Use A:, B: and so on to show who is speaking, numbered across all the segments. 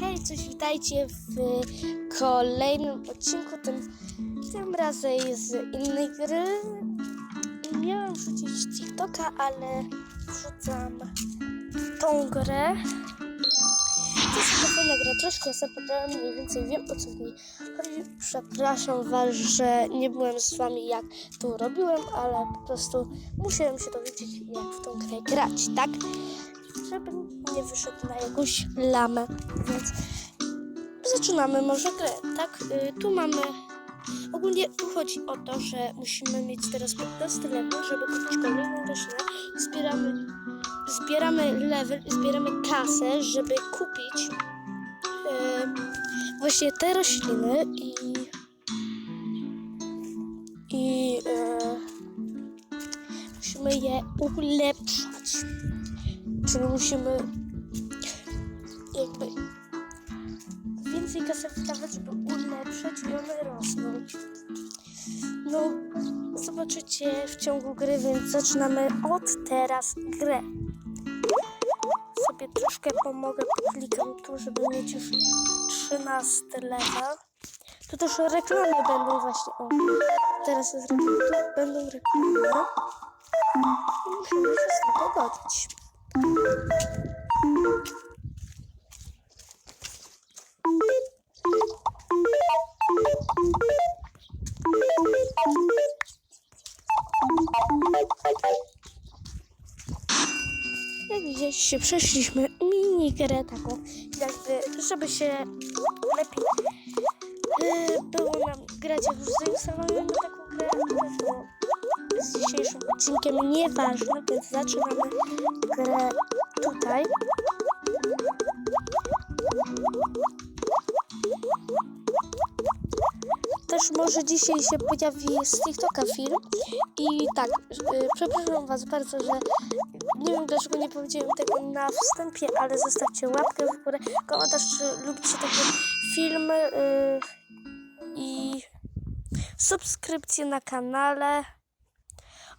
A: Hej, cześć, witajcie w kolejnym odcinku, tym, tym razem z innej gry. Miałam wrzucić TikToka, ale wrzucam tą grę. To jest taka fajna gra, troszkę zapomniałam, mniej więcej wiem o co w niej chodzi. Przepraszam Was, że nie byłem z Wami jak to robiłem, ale po prostu musiałem się dowiedzieć jak w tą grę grać, tak? Żebym nie wyszedł na jakąś lamę, więc zaczynamy może grę, tak? Y, tu mamy, ogólnie tu chodzi o to, że musimy mieć teraz 15 level, żeby kupić kolejną roślinę. Zbieramy, zbieramy level, zbieramy kasę, żeby kupić y, właśnie te rośliny i i y, musimy je ulepszać. Czyli musimy jakby więcej kasy wdawać, żeby ulepszać i one rosną. No, zobaczycie w ciągu gry, więc zaczynamy od teraz grę. Sobie troszkę pomogę, poklikam tu, żeby mieć już 13 level. Tu też reklamy będą właśnie, o, teraz jest reklama, będą reklamy. Musimy się z tym pogodzić. Jak widzieliście, przeszliśmy minigrę taką, jakby, żeby się lepiej yy, było nam grać, jak już zainstalujemy taką grę, to z dzisiejszym odcinkiem. Nieważne, więc zaczynamy grę tutaj. Też może dzisiaj się pojawi z TikToka film. I tak, yy, przepraszam Was bardzo, że nie wiem dlaczego nie powiedziałem tego na wstępie, ale zostawcie łapkę w górę, komentarz, czy lubicie takie filmy yy, i subskrypcję na kanale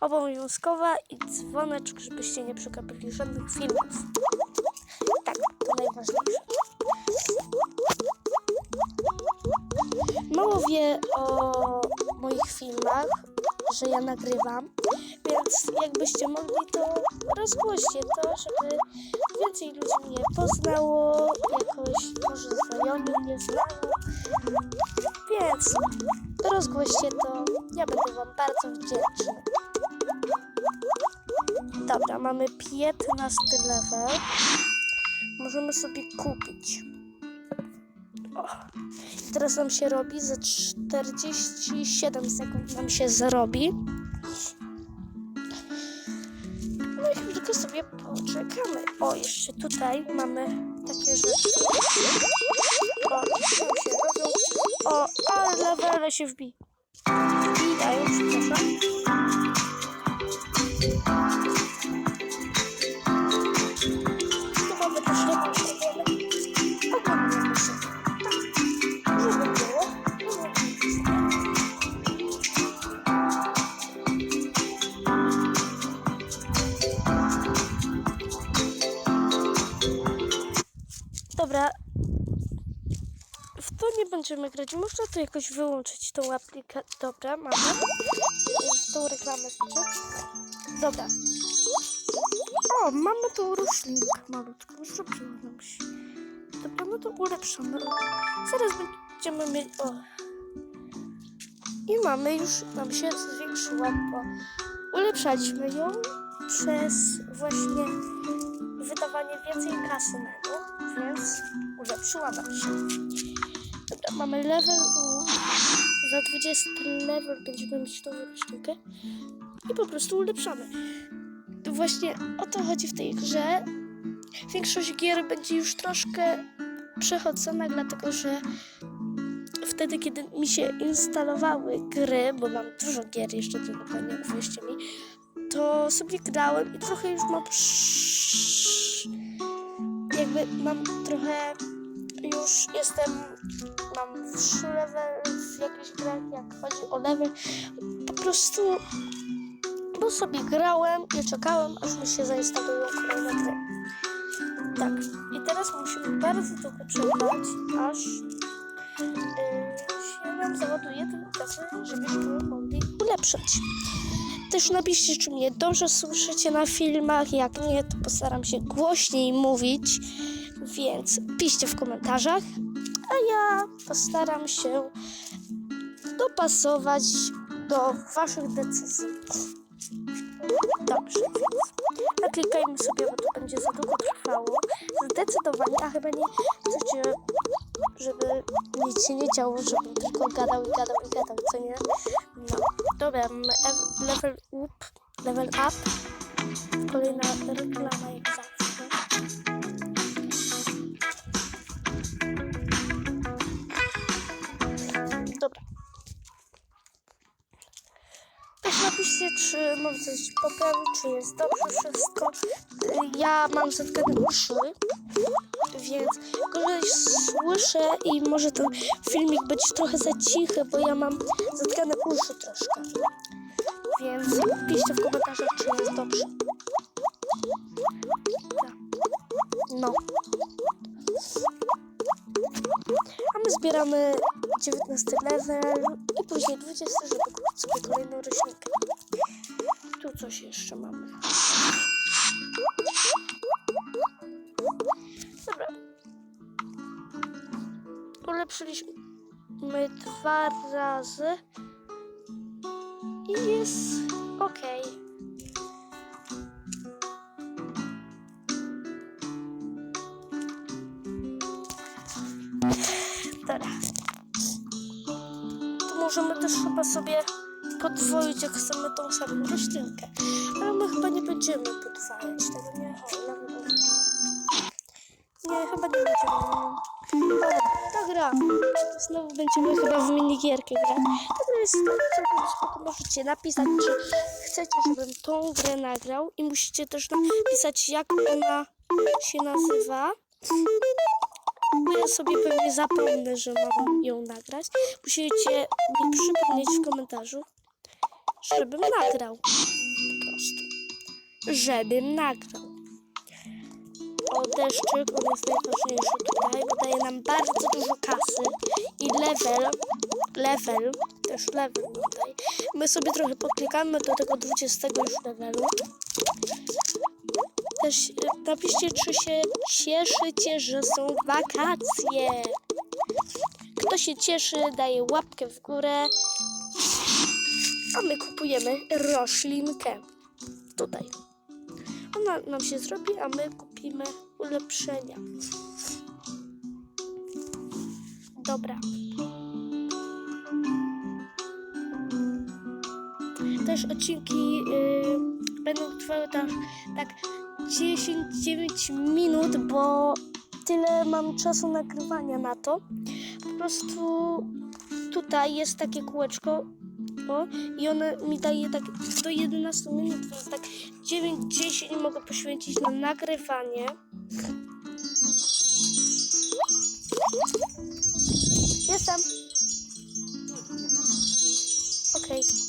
A: obowiązkowa i dzwoneczek, żebyście nie przegapili żadnych filmów. Tak, to najważniejsze. Mało wie o moich filmach, że ja nagrywam, więc jakbyście mogli, to rozgłoście to, żeby więcej ludzi mnie poznało, jakoś może znajomi mnie znają. Więc rozgłoście to, ja będę Wam bardzo wdzięczny. Dobra, mamy 15 level. Możemy sobie kupić. Teraz nam się robi za 47 sekund nam się zrobi. No i chwilkę sobie poczekamy. O, jeszcze tutaj mamy takie rzeczy. O, się robią. O, ale levele się wbi. Wbijają, przepraszam. To nie będziemy grać. Można to jakoś wyłączyć tą aplikację. Dobra, mamy. Już Tą reklamę znaczy. Dobra. O, mamy tą roślinkę malutką. Zrobiła nam się. Dobra, no to ulepszamy. Zaraz będziemy mieć... O. I mamy już, nam się zwiększyła, bo ulepszaliśmy ją przez właśnie wydawanie więcej kasy na nią, więc ulepszyła nam się. Dobra, mamy level u... Za 20 level będziemy mieć tą roślinkę i po prostu ulepszamy. To właśnie o to chodzi w tej grze. Większość gier będzie już troszkę przechodzona, dlatego że wtedy, kiedy mi się instalowały gry, bo mam dużo gier jeszcze tylko nie uwierzcie mi, to sobie grałem i trochę już mam jakby mam trochę już jestem mam wyższy level w jakichś grach, jak chodzi o level po prostu bo sobie grałem i czekałem, aż mi się zainstalują kolejne gry. tak, i teraz musimy bardzo długo czekać, aż yy, się nam załaduje ten kasę, żebyśmy mogli ulepszać. Też napiszcie, czy mnie dobrze słyszycie na filmach. Jak nie, to postaram się głośniej mówić. Więc piszcie w komentarzach, a ja postaram się dopasować do Waszych decyzji. Dobrze, więc naklikajmy sobie, bo to będzie za długo trwało. Zdecydowanie, a chyba nie chcecie, żeby nic się nie działo, żebym tylko gadał i gadał i gadał, co nie? No, dobra, level up, level up. Kolejna reklama poprawić, czy jest dobrze wszystko. Ja mam zatkane uszy, więc gorzej słyszę i może ten filmik być trochę za cichy, bo ja mam zatkane uszy troszkę. Więc piszcie w komentarzach, czy jest dobrze. No. A my zbieramy 19 level i później 20, żeby kupić sobie kolejną roślinkę. Coś jeszcze mamy. Dobra. Ulepszyliśmy dwa razy i jest ok. Dobra. To możemy też chyba sobie podwoić, jak chcemy tą samą roślinkę. Ale my chyba nie będziemy podwajać tego, nie? O. Nie, chyba nie będziemy. Dobra, gra. Znowu będziemy chyba w minigierkę grać. Gra jest całkiem spoko. Możecie napisać, czy chcecie, żebym tą grę nagrał i musicie też napisać, jak ona się nazywa. Bo ja sobie pewnie zapomnę, że mam ją nagrać. Musicie mi przypomnieć w komentarzu, żebym nagrał. Po prostu. Żebym nagrał. O, deszczyk, on jest najważniejszy tutaj, bo daje nam bardzo dużo kasy i level, level, też level tutaj. My sobie trochę poklikamy do tego 20 już levelu. Też y, napiszcie, czy się cieszycie, że są wakacje. Kto się cieszy, daje łapkę w górę. My kupujemy roślinkę. Tutaj. Ona nam się zrobi, a my kupimy ulepszenia. Dobra. Też odcinki y, będą trwały tak, tak 10-9 minut, bo tyle mam czasu nagrywania na to. Po prostu tutaj jest takie kółeczko o, i ona mi daje tak do 11 minut, więc tak 9-10 mogę poświęcić na nagrywanie. Jestem. Okej. Okay.